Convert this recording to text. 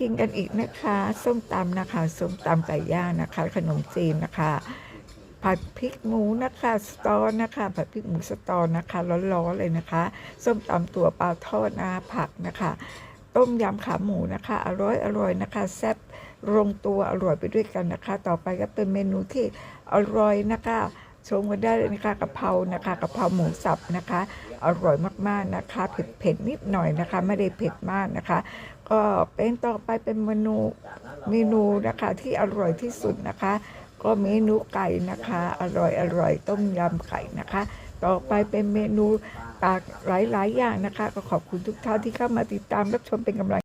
กินกันอีกนะคะ ส้มตำนะคะ ส้มตำไก่ย่างนะคะ ขนมจีนนะคะ ผัดพริกหมูนะคะ สตอนะคะ ผัดพริกหมูสตอนะคะ ร้อนๆเลยนะคะ ส้มตำตัวปลาทอดนะผักนะคะ ต้มยำขาหมูนะคะ อร่อยอร่อยนะคะ แซ่บลงตัวอร่อยไปด้วยกันนะคะ ต่อไปก็เป็นเมนูที่อร่อยนะคะ ชมกันได้เลยนะคะกะเพรานะคะกะเพราหมูสับนะคะ อร่อยมากๆนะคะเผ็ดเผ็ดๆนิดหน่อยนะคะ ไม่ได้เผ็ดมากนะคะ ก็เป็นต่อไปเป็นเมนูเมนูนะคะที่อร่อยที่สุดนะคะ ก็เมนูไก่นะคะ อร่อยอร่อยต้มยำไก่นะคะ ต่อไปเป็นเมนูตากหลายๆอย่างนะคะ ก็ขอบคุณทุกท่านที่เข้ามาติดตามรับชมเป็นกำลัง